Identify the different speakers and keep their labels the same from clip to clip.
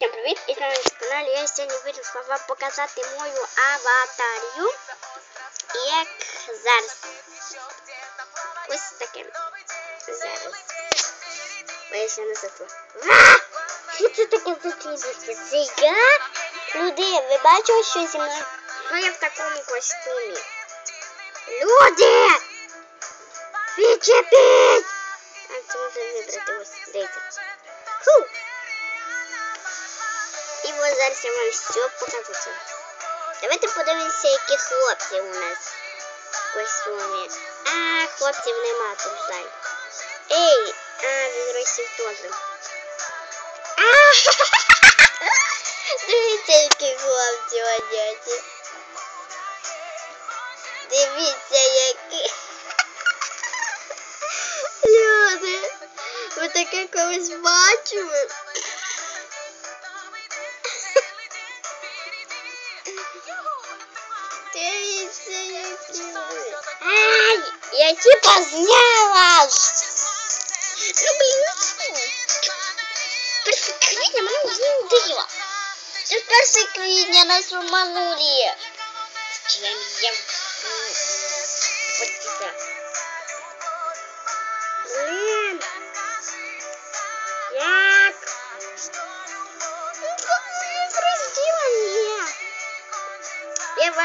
Speaker 1: Всем привіт! І на нашому каналі я сьогодні вирішила вам показати мою аватарію. Як зараз. Ось таке. Зараз. Бо я ще не забула. А! Що це таке за чудище? Це я? Люди, ви бачили, що зі мною? Ну я в такому костюмі. Люди! Відчепіть! А це можна вибрати ось. Дивіться. Фу! І ось зараз я вам все покажу. Давайте подивимося, які хлопці у нас в костюмі. А, хлопців нема тут жаль. Ей, а, він росів теж. А, Дивіться, які хлопці одяті. Дивіться, які. Люди, ви таке колись бачили? Ай, я типа зняла. Ну, блін, ну Перше квітня мене знудило. Це перше квітня нас обманули. Чим я... Подіка.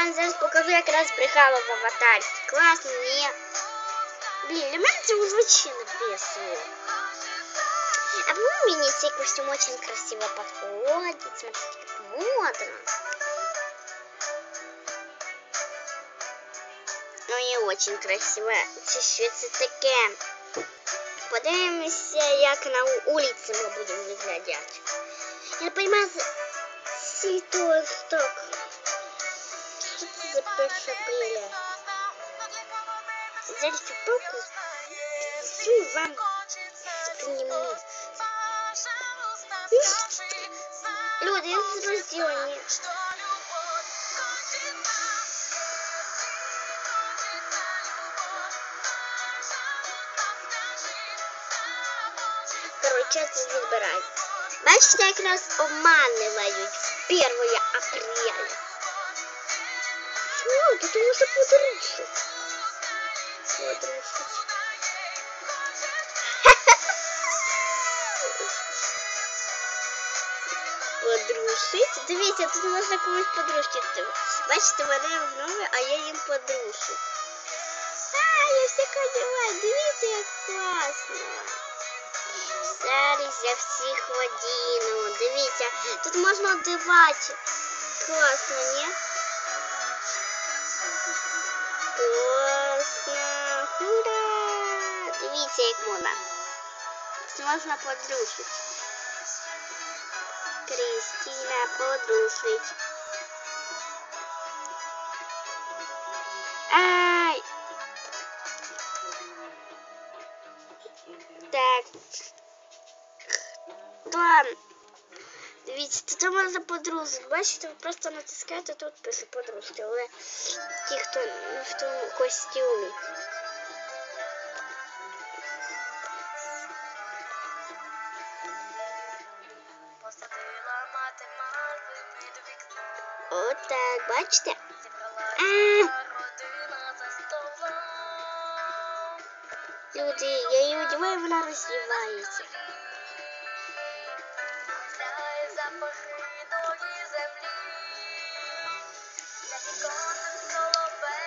Speaker 1: Я вам зараз покажу, як раз брехала в аватарі. Класно, ні. Блін, для мене це звучно весело. А по мені цей костюм очень красиво подходит. Смотрите, как модно. Ну не очень красиво. Це що це таке? Подивимося, як на вулиці ми будемо виглядати. Я не понимаю, світло сток. Що це за перша апреля? Зараз палку всю вам сниму. Люди, я zrozumienie. Короче, це збирають. Бачите, як нас обманюють 1 апреля. Що, тут можна подрушити. Подрушити. Подрушить? Дивіться, тут можна комусь подружити. Бачите, мене вновь, а я їм подрушу. А, я все понимаю. Дивіться, як класно. Зараз я всіх в одіну. Дивіться, тут можна одягати. Класно, ні? Класно. Ура! Дивіться, як. Тут можна подрушити. Кристина подрушить. Ай! Так. Там. Дивіться, тут можна подружити. Бачите, ви просто натискаєте тут пише подружити, але ті, хто в тому костюмі. Отак, бачите? А! Люди, я її одягаю, вона роздівається.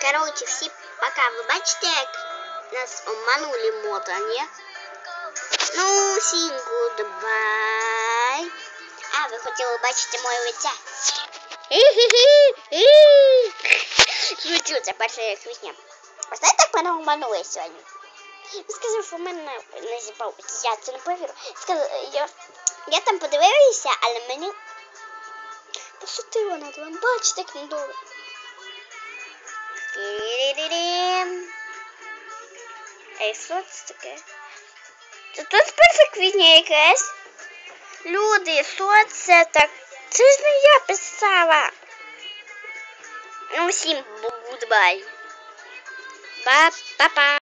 Speaker 1: Короче, всі пока. Ви бачите, як нас обманули мода, ні? Ну, всім goodbye. А, ви хотіли бачити моє лице? Шучу, це перше квітня. А знаєте, як мене обманули сьогодні? Він сказав, що в мене не зіпав. Я це не повірю. Сказав, я, я там подивилася, але мені пошутила над вами. Бачите, як недобре. Ей, що це таке? Це тут перше квітня якесь? Люди, що це так? Це ж не я писала. Ну, всім гудбай. Па-па-па.